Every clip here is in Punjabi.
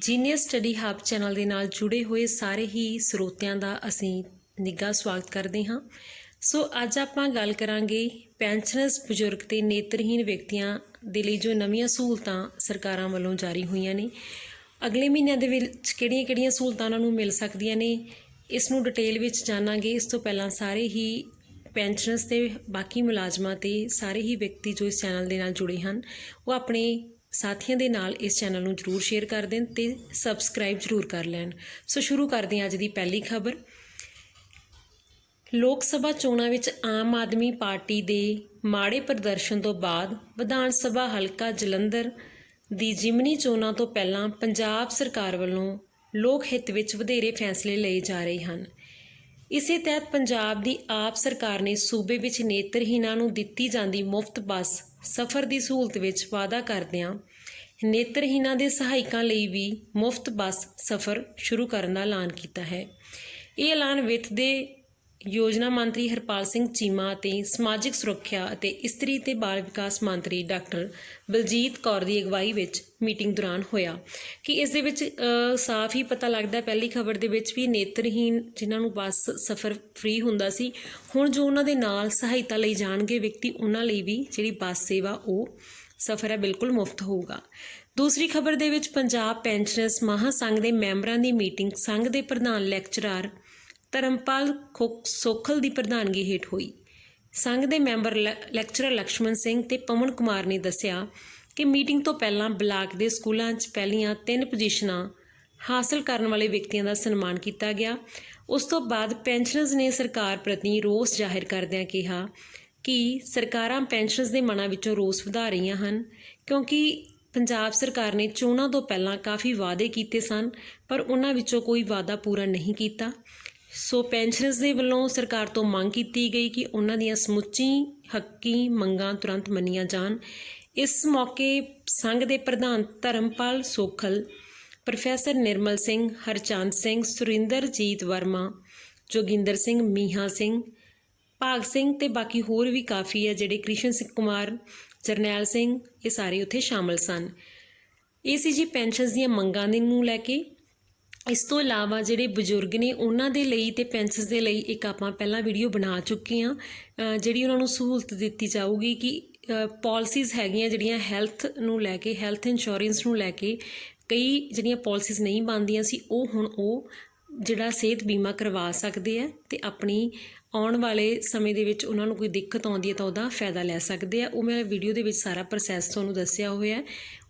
ਜੀਨੀਅਸ ਸਟੱਡੀ ਹੱਬ ਚੈਨਲ ਦੇ ਨਾਲ ਜੁੜੇ ਹੋਏ ਸਾਰੇ ਹੀ ਸਰੋਤਿਆਂ ਦਾ ਅਸੀਂ ਨਿੱਘਾ ਸਵਾਗਤ ਕਰਦੇ ਹਾਂ। ਸੋ ਅੱਜ ਆਪਾਂ ਗੱਲ ਕਰਾਂਗੇ ਪੈਨਸ਼ਨਰਸ ਬਜ਼ੁਰਗ ਤੇ ਨੇਤਰਹੀਨ ਵਿਅਕਤੀਆਂ ਦੇ ਲਈ ਜੋ ਨਵੀਆਂ ਸਹੂਲਤਾਂ ਸਰਕਾਰਾਂ ਵੱਲੋਂ ਜਾਰੀ ਹੋਈਆਂ ਨੇ। ਅਗਲੇ ਮਹੀਨਿਆਂ ਦੇ ਵਿੱਚ ਕਿਹੜੀਆਂ-ਕਿਹੜੀਆਂ ਸਹੂਲਤਾਂ ਉਹਨਾਂ ਨੂੰ ਮਿਲ ਸਕਦੀਆਂ ਨੇ, ਇਸ ਨੂੰ ਡਿਟੇਲ ਵਿੱਚ ਜਾਣਾਂਗੇ। ਇਸ ਤੋਂ ਪਹਿਲਾਂ ਸਾਰੇ ਹੀ ਪੈਨਸ਼ਨਰਸ ਤੇ ਬਾਕੀ ਮੁਲਾਜ਼ਮਾਂ ਤੇ ਸਾਰੇ ਹੀ ਵਿਅਕਤੀ ਜੋ ਇਸ ਚੈਨਲ ਦੇ ਨਾਲ ਜੁੜੇ ਹਨ, ਉਹ ਆਪਣੇ ਸਾਥੀਆਂ ਦੇ ਨਾਲ ਇਸ ਚੈਨਲ ਨੂੰ ਜਰੂਰ ਸ਼ੇਅਰ ਕਰ ਦੇਣ ਤੇ ਸਬਸਕ੍ਰਾਈਬ ਜਰੂਰ ਕਰ ਲੈਣ। ਸੋ ਸ਼ੁਰੂ ਕਰਦੇ ਹਾਂ ਅੱਜ ਦੀ ਪਹਿਲੀ ਖਬਰ। ਲੋਕ ਸਭਾ ਚੋਣਾਂ ਵਿੱਚ ਆਮ ਆਦਮੀ ਪਾਰਟੀ ਦੇ ਮਾੜੇ ਪ੍ਰਦਰਸ਼ਨ ਤੋਂ ਬਾਅਦ ਵਿਧਾਨ ਸਭਾ ਹਲਕਾ ਜਲੰਧਰ ਦੀ ਜਿਮਨੀ ਚੋਣਾਂ ਤੋਂ ਪਹਿਲਾਂ ਪੰਜਾਬ ਸਰਕਾਰ ਵੱਲੋਂ ਲੋਕ ਹਿੱਤ ਵਿੱਚ ਵਧੇਰੇ ਫੈਸਲੇ ਲਏ ਜਾ ਰਹੇ ਹਨ। ਇਸੇ ਤਹਿਤ ਪੰਜਾਬ ਦੀ ਆਪ ਸਰਕਾਰ ਨੇ ਸੂਬੇ ਵਿੱਚ ਨੇਤਰਹੀਣਾਂ ਨੂੰ ਦਿੱਤੀ ਜਾਂਦੀ ਮੁਫਤ ਬੱਸ ਸਫ਼ਰ ਦੀ ਸਹੂਲਤ ਵਿੱਚ ਵਾਅਦਾ ਕਰਦਿਆਂ ਨੇਤਰਹੀਣਾਂ ਦੇ ਸਹਾਇਕਾਂ ਲਈ ਵੀ ਮੁਫਤ ਬੱਸ ਸਫ਼ਰ ਸ਼ੁਰੂ ਕਰਨ ਦਾ ਐਲਾਨ ਕੀਤਾ ਹੈ। ਇਹ ਐਲਾਨ ਵਿੱਤ ਦੇ ਯੋਜਨਾ ਮੰਤਰੀ ਹਰਪਾਲ ਸਿੰਘ ਚੀਮਾ ਅਤੇ ਸਮਾਜਿਕ ਸੁਰੱਖਿਆ ਅਤੇ ਇਸਤਰੀ ਤੇ ਬਾਲ ਵਿਕਾਸ ਮੰਤਰੀ ਡਾਕਟਰ ਬਲਜੀਤ ਕੌਰ ਦੀ ਅਗਵਾਈ ਵਿੱਚ ਮੀਟਿੰਗ ਦੌਰਾਨ ਹੋਇਆ। ਕਿ ਇਸ ਦੇ ਵਿੱਚ ਸਾਫ਼ ਹੀ ਪਤਾ ਲੱਗਦਾ ਪਹਿਲੀ ਖਬਰ ਦੇ ਵਿੱਚ ਵੀ ਨੇਤਰਹੀਨ ਜਿਨ੍ਹਾਂ ਨੂੰ ਬੱਸ ਸਫ਼ਰ ਫ੍ਰੀ ਹੁੰਦਾ ਸੀ, ਹੁਣ ਜੋ ਉਹਨਾਂ ਦੇ ਨਾਲ ਸਹਾਇਤਾ ਲਈ ਜਾਣਗੇ ਵਿਅਕਤੀ, ਉਹਨਾਂ ਲਈ ਵੀ ਜਿਹੜੀ ਬੱਸ ਸੇਵਾ ਉਹ ਸਫ਼ਰ ਹੈ, ਬਿਲਕੁਲ ਮੁਫਤ ਹੋਊਗਾ। ਦੂਸਰੀ ਖਬਰ ਦੇ ਵਿੱਚ ਪੰਜਾਬ ਪੈਨਸ਼ਨਰਸ ਮਹਾਸੰਘ ਦੇ ਮੈਂਬਰਾਂ ਦੀ ਮੀਟਿੰਗ, ਸੰਘ ਦੇ ਪ੍ਰਧਾਨ ਲੈਕਚਰਾਰ ਧਰਮਪਾਲ ਸੋਖਲ ਦੀ ਪ੍ਰਧਾਨਗੀ ਹੇਠ ਹੋਈ। ਸੰਘ ਦੇ ਮੈਂਬਰ ਲੈਕਚਰਰ ਲక్ష్మణ ਸਿੰਘ ਤੇ ਪਵਨ ਕੁਮਾਰ ਨੇ ਦੱਸਿਆ ਕਿ ਮੀਟਿੰਗ ਤੋਂ ਪਹਿਲਾਂ ਬਲਾਕ ਦੇ ਸਕੂਲਾਂ 'ਚ ਪਹਿਲੀਆਂ ਤਿੰਨ ਪੋਜੀਸ਼ਨਾਂ ਹਾਸਲ ਕਰਨ ਵਾਲੇ ਵਿਅਕਤੀਆਂ ਦਾ ਸਨਮਾਨ ਕੀਤਾ ਗਿਆ। ਉਸ ਤੋਂ ਬਾਅਦ ਪੈਨਸ਼ਨਰਜ਼ ਨੇ ਸਰਕਾਰ ਪ੍ਰਤੀ ਰੋਸ ਜ਼ਾਹਿਰ ਕਰਦਿਆਂ ਕਿਹਾ ਕਿ ਸਰਕਾਰਾਂ ਪੈਨਸ਼ਨਰਜ਼ ਦੇ ਮਨਾਂ ਵਿੱਚੋਂ ਰੋਸ ਵਧਾ ਰਹੀਆਂ ਹਨ, ਕਿਉਂਕਿ ਪੰਜਾਬ ਸਰਕਾਰ ਨੇ ਚੋਣਾਂ ਤੋਂ ਪਹਿਲਾਂ ਕਾਫੀ ਵਾਅਦੇ ਕੀਤੇ ਸਨ, ਪਰ ਉਹਨਾਂ ਵਿੱਚੋਂ ਕੋਈ ਵਾਅਦਾ ਪੂਰਾ ਨਹੀਂ ਕੀਤਾ। ਸੋ ਪੈਨਸ਼ਨਰਜ਼ ਦੇ ਵੱਲੋਂ ਸਰਕਾਰ ਤੋਂ ਮੰਗ ਕੀਤੀ ਗਈ ਕਿ ਉਹਨਾਂ ਦੀਆਂ ਸਮੁੱਚੀ ਹੱਕੀ ਮੰਗਾਂ ਤੁਰੰਤ ਮੰਨੀਆਂ ਜਾਣ। ਇਸ ਮੌਕੇ ਸੰਘ ਦੇ ਪ੍ਰਧਾਨ ਧਰਮਪਾਲ ਸੋਖਲ, ਪ੍ਰੋਫੈਸਰ ਨਿਰਮਲ ਸਿੰਘ, ਹਰਚੰਦ ਸਿੰਘ, ਸੁਰਿੰਦਰਜੀਤ ਵਰਮਾ, ਜੋਗਿੰਦਰ ਸਿੰਘ ਮੀਹਾ ਸਿੰਘ, ਭਾਗ ਸਿੰਘ ਤੇ ਬਾਕੀ ਹੋਰ ਵੀ ਕਾਫੀ ਹੈ ਜਿਹੜੇ ਕ੍ਰਿਸ਼ਨ ਸਿੰਘ ਕੁਮਾਰ, ਜਰਨੈਲ ਸਿੰਘ, ਇਹ ਸਾਰੇ ਉੱਥੇ ਸ਼ਾਮਲ ਸਨ। ਇਹ ਸੀ ਜੀ ਪੈਨਸ਼ਨਸ ਦੀਆਂ ਮੰਗਾਂ ਦੇ ਨੂੰ ਲੈ ਕੇ। ਇਸ ਤੋਂ ਇਲਾਵਾ ਜਿਹੜੇ ਬਜ਼ੁਰਗ ਨੇ ਉਹਨਾਂ ਦੇ ਲਈ ਤੇ ਪੈਨਸ਼ਨਸ ਦੇ ਲਈ ਇੱਕ ਆਪਾਂ ਪਹਿਲਾਂ ਵੀਡੀਓ ਬਣਾ ਚੁੱਕੇ ਹਾਂ। ਜਿਹੜੀ ਉਹਨਾਂ ਨੂੰ ਸਹੂਲਤ ਦਿੱਤੀ ਜਾਊਗੀ ਕਿ ਪਾਲਿਸੀਜ਼ ਹੈਗੀਆਂ ਜਿਹੜੀਆਂ ਹੈਲਥ ਨੂੰ ਲੈ ਕੇ ਹੈਲਥ ਇੰਸ਼ੋਰੈਂਸ ਨੂੰ ਲੈ ਕੇ ਕਈ ਜਿਹੜੀਆਂ ਪਾਲਿਸੀਜ਼ ਨਹੀਂ ਬਣਦੀਆਂ ਸੀ, ਉਹ ਹੁਣ ਉਹ ਜਿਹੜਾ ਸਿਹਤ ਬੀਮਾ ਕਰਵਾ ਸਕਦੇ ਹੈ ਅਤੇ ਆਪਣੀ ਆਉਣ ਵਾਲੇ ਸਮੇਂ ਦੇ ਵਿੱਚ ਉਹਨਾਂ ਨੂੰ ਕੋਈ ਦਿੱਕਤ ਆਉਂਦੀ ਹੈ ਤਾਂ ਉਹਦਾ ਫਾਇਦਾ ਲੈ ਸਕਦੇ ਆ। ਉਹ ਮੈਂ ਵੀਡੀਓ ਦੇ ਵਿੱਚ ਸਾਰਾ ਪ੍ਰੋਸੈਸ ਤੁਹਾਨੂੰ ਦੱਸਿਆ ਹੋਇਆ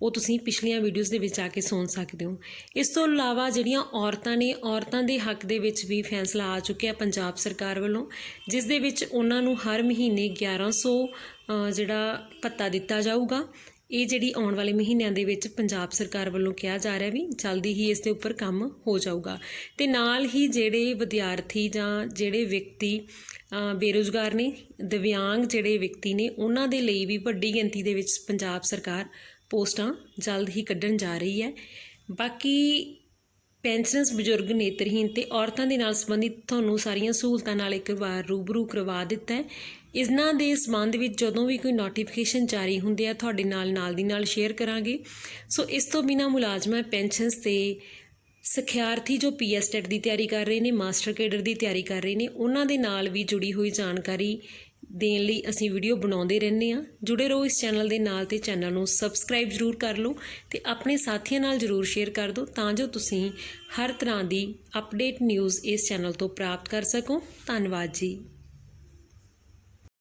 ਉਹ ਤੁਸੀਂ ਪਿਛਲੀਆਂ ਵੀਡੀਓਜ਼ ਦੇ ਵਿੱਚ ਆ ਕੇ ਸੁਣ ਸਕਦੇ ਹੋ। ਇਸ ਤੋਂ ਇਲਾਵਾ ਜਿਹੜੀਆਂ ਔਰਤਾਂ ਨੇ ਔਰਤਾਂ ਦੇ ਹੱਕ ਦੇ ਵਿੱਚ ਵੀ ਫੈਸਲਾ ਆ ਚੁੱਕਿਆ ਪੰਜਾਬ ਸਰਕਾਰ ਵੱਲੋਂ ਜਿਸ ਦੇ ਵਿੱਚ ਉਹਨਾਂ ਨੂੰ ਹਰ ਮਹੀਨੇ 1100 ਅ, ਜਿਹੜਾ ਭੱਤਾ ਦਿੱਤਾ ਜਾਊਗਾ। ਇਹ ਜਿਹੜੀ ਆਉਣ ਵਾਲੇ ਮਹੀਨਿਆਂ ਦੇ ਵਿੱਚ ਪੰਜਾਬ ਸਰਕਾਰ ਵੱਲੋਂ ਕਿਹਾ ਜਾ ਰਿਹਾ ਵੀ ਜਲਦੀ ਹੀ ਇਸ ਦੇ ਉੱਪਰ ਕੰਮ ਹੋ ਜਾਊਗਾ। ਤੇ ਨਾਲ ਹੀ ਜਿਹੜੇ ਵਿਦਿਆਰਥੀ ਜਾਂ ਜਿਹੜੇ ਵਿਅਕਤੀ ਅ, ਬੇਰੁਜ਼ਗਾਰ ਨੇ ਦਿਵਿਆਂਗ ਜਿਹੜੇ ਵਿਅਕਤੀ ਨੇ ਉਹਨਾਂ ਦੇ ਲਈ ਵੀ ਵੱਡੀ ਗਿਣਤੀ ਦੇ ਵਿੱਚ ਪੰਜਾਬ ਸਰਕਾਰ ਪੋਸਟਾਂ ਜਲਦ ਹੀ ਕੱਢਣ ਜਾ ਰਹੀ ਹੈ। ਬਾਕੀ ਪੈਨਸ਼ਨਰਸ, ਬਜ਼ੁਰਗ ਨੇਤਰਹੀਨ ਤੇ ਔਰਤਾਂ ਦੇ ਨਾਲ ਸੰਬੰਧਿਤ ਤੁਹਾਨੂੰ ਸਾਰੀਆਂ ਸਹੂਲਤਾਂ ਨਾਲ ਇੱਕ ਵਾਰ ਰੂਬਰੂ ਕਰਵਾ ਦਿੱਤਾ ਹੈ। ਇਹਨਾਂ ਦੇ ਸੰਬੰਧ ਵਿੱਚ ਜਦੋਂ ਵੀ ਕੋਈ ਨੋਟੀਫਿਕੇਸ਼ਨ ਜਾਰੀ ਹੁੰਦੇ ਆ, ਤੁਹਾਡੇ ਨਾਲ ਨਾਲ ਦੀ ਨਾਲ ਸ਼ੇਅਰ ਕਰਾਂਗੇ। ਸੋ ਇਸ ਤੋਂ ਬਿਨਾ ਮੁਲਾਜ਼ਮਾਂ ਪੈਨਸ਼ਨਸ ਤੇ ਸਿੱਖਿਆਰਥੀ ਜੋ ਪੀਐਸਟੈਟ ਦੀ ਤਿਆਰੀ ਕਰ ਰਹੇ ਨੇ ਮਾਸਟਰ ਕੇਡਰ ਦੀ ਤਿਆਰੀ ਕਰ ਰਹੇ ਨੇ, ਉਹਨਾਂ ਦੇ ਨਾਲ ਵੀ ਜੁੜੀ ਹੋਈ ਜਾਣਕਾਰੀ ਦੇਣ ਲਈ ਅਸੀਂ ਵੀਡੀਓ ਬਣਾਉਂਦੇ ਰਹਿੰਦੇ ਹਾਂ। ਜੁੜੇ ਰਹੋ ਇਸ ਚੈਨਲ ਦੇ ਨਾਲ ਤੇ ਚੈਨਲ ਨੂੰ ਸਬਸਕ੍ਰਾਈਬ ਜ਼ਰੂਰ ਕਰ ਲਓ ਤੇ ਆਪਣੇ ਸਾਥੀਆਂ ਨਾਲ ਜ਼ਰੂਰ ਸ਼ੇਅਰ ਕਰ ਦਿਓ ਤਾਂ ਜੋ ਤੁਸੀਂ ਹਰ ਤਰ੍ਹਾਂ ਦੀ ਅਪਡੇਟ ਨਿਊਜ਼ ਇਸ ਚੈਨਲ ਤੋਂ ਪ੍ਰਾਪਤ ਕਰ ਸਕੋ। ਧੰਨਵਾਦ ਜੀ।